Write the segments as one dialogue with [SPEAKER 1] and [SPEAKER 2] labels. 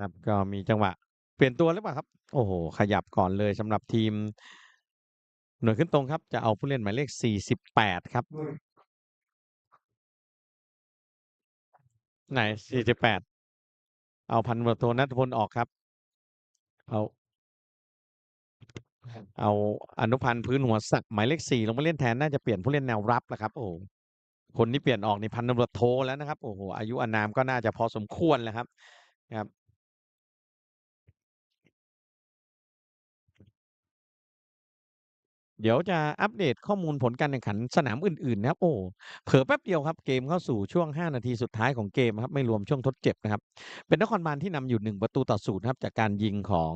[SPEAKER 1] ครับ ก็มีจังหวะเปลี่ยนตัวหรือเปล่าครับ?โอ้โฮขยับก่อนเลยสำหรับทีม หน่วยขึ้นตรงครับ จะเอาผู้เล่นหมายเลข 48 ครับ ไหน 48? เอาพันตำรวจโทณัฐพลออกครับ เอาเอาอนุพันธ์พื้นหัวศักดิ์หมายเลข4ลงมาเล่นแทนน่าจะเปลี่ยนผู้เล่นแนวรับแหละครับ โอ้โฮคนที่เปลี่ยนออกนี่พันตำรวจโทแล้วนะครับ โอ้โฮอายุอานามก็น่าจะพอสมควรแหละครับ ครับ เดี๋ยวจะอัปเดตข้อมูลผลการแข่งขันสนามอื่นๆนะครับโอ้เผลอแป๊บเดียวครับเกมเข้าสู่ช่วง 5 นาทีสุดท้ายของเกมครับไม่รวมช่วงทดเจ็บนะครับ เป็นนครบาลที่นำอยู่ 1 ประตูต่อ0ครับจากการยิงของ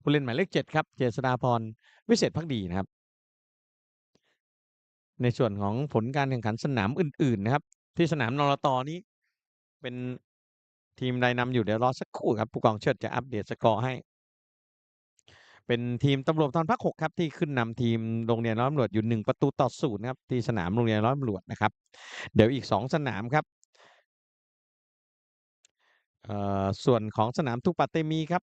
[SPEAKER 1] ผู้เล่นหมายเลข7ครับเจษฎาพรวิเศษภักดีนะครับ ในส่วนของผลการแข่งขันสนามอื่นๆ นะครับ ที่สนามนรตอ.นี้ เป็นทีมใดนำอยู่เดี๋ยวรอสักครู่ครับผู้กองเชิดจะอัปเดตสกอร์ให้ เป็นทีมตำรวจภูธรภาค6ครับที่ขึ้นนำทีมโรงเรียนร้อยตำรวจอยู่หนึ่งประตูต่อ0ครับที่สนามโรงเรียนร้อยตำรวจนะครับ เดี๋ยวอีกสองสนามครับส่วนของสนามทูปาเตมีครับ